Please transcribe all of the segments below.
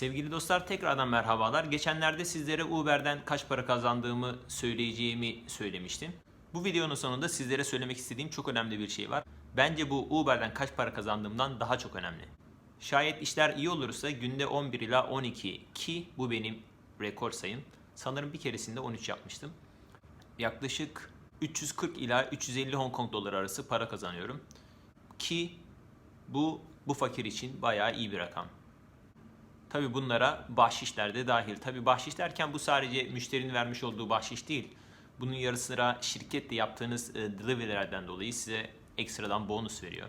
Sevgili dostlar tekrardan merhabalar. Geçenlerde sizlere Uber'den kaç para kazandığımı söyleyeceğimi söylemiştim. Bu videonun sonunda sizlere söylemek istediğim çok önemli bir şey var. Bence bu Uber'den kaç para kazandığımdan daha çok önemli. Şayet işler iyi olursa günde 11 ila 12 ki bu benim rekor sayım. Sanırım bir keresinde 13 yapmıştım. Yaklaşık 340 ila 350 Hong Kong doları arası para kazanıyorum. Ki bu bu fakir için bayağı iyi bir rakam. Tabi bunlara bahşişler de dahil. Tabi bahşiş derken bu sadece müşterinin vermiş olduğu bahşiş değil. Bunun yarı sıra şirketle yaptığınız e, delivery'lerden dolayı size ekstradan bonus veriyor.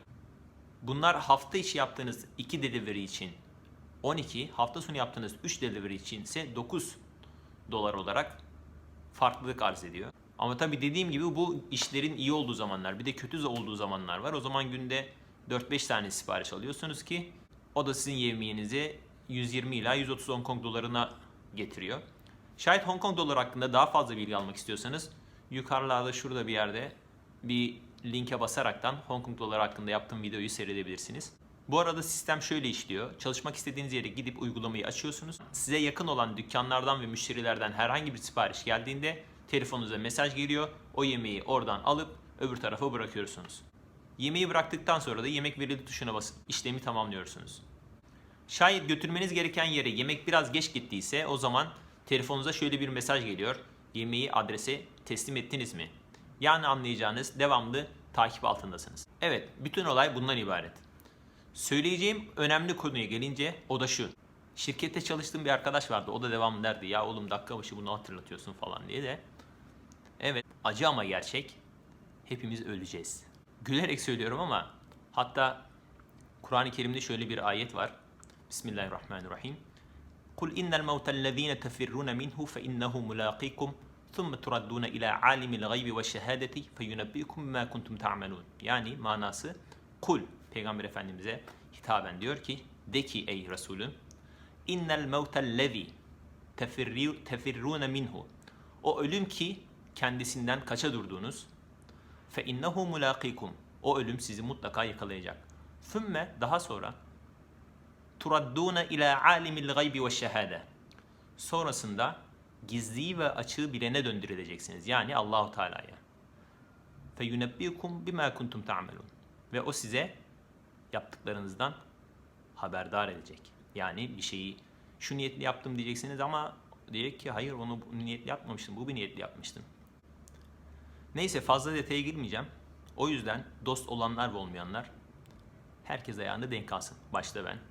Bunlar hafta içi yaptığınız 2 delivery için 12, hafta sonu yaptığınız 3 delivery için ise 9 dolar olarak farklılık arz ediyor. Ama tabi dediğim gibi bu işlerin iyi olduğu zamanlar bir de kötü olduğu zamanlar var. O zaman günde 4-5 tane sipariş alıyorsunuz ki o da sizin yevmiyenizi 120 ila 130 Hong Kong dolarına getiriyor. Şayet Hong Kong doları hakkında daha fazla bilgi almak istiyorsanız yukarılarda şurada bir yerde bir linke basaraktan Hong Kong doları hakkında yaptığım videoyu seyredebilirsiniz. Bu arada sistem şöyle işliyor. Çalışmak istediğiniz yere gidip uygulamayı açıyorsunuz. Size yakın olan dükkanlardan ve müşterilerden herhangi bir sipariş geldiğinde telefonunuza mesaj geliyor. O yemeği oradan alıp öbür tarafa bırakıyorsunuz. Yemeği bıraktıktan sonra da yemek verildi tuşuna basıp işlemi tamamlıyorsunuz. Şayet götürmeniz gereken yere yemek biraz geç gittiyse o zaman telefonunuza şöyle bir mesaj geliyor. Yemeği adrese teslim ettiniz mi? Yani anlayacağınız devamlı takip altındasınız. Evet, bütün olay bundan ibaret. Söyleyeceğim önemli konuya gelince o da şu. Şirkette çalıştığım bir arkadaş vardı. O da devamlı derdi ya oğlum dakika başı bunu hatırlatıyorsun falan diye de. Evet, acı ama gerçek. Hepimiz öleceğiz. Gülerek söylüyorum ama hatta Kur'an-ı Kerim'de şöyle bir ayet var. Bismillahirrahmanirrahim. Kul innel mevtellezine tefirrune minhu fe innehu mulaqikum ثُمَّ تُرَدُّونَ إِلَى عَالِمِ الْغَيْبِ وَالشَّهَادَةِ فَيُنَبِّئُكُم بِمَا كُنْتُمْ تَعْمَلُونَ Yani manası kul Peygamber Efendimiz'e hitaben diyor ki de ki ey Resulüm innel mevtellezi tefirrune minhu o ölüm ki kendisinden kaça durduğunuz fe innehu mulaqikum o ölüm sizi mutlaka yakalayacak. Sümme daha sonra turadduna ila alimil gaybi ve şehade. Sonrasında gizliyi ve açığı bilene döndürüleceksiniz. Yani Allahu Teala'ya. Fe yunebbiukum bima kuntum ta'melun. Ve o size yaptıklarınızdan haberdar edecek. Yani bir şeyi şu niyetli yaptım diyeceksiniz ama diyecek ki hayır onu bu niyetli yapmamıştım. Bu bir niyetli yapmıştım. Neyse fazla detaya girmeyeceğim. O yüzden dost olanlar ve olmayanlar herkes ayağında denk alsın. Başta ben.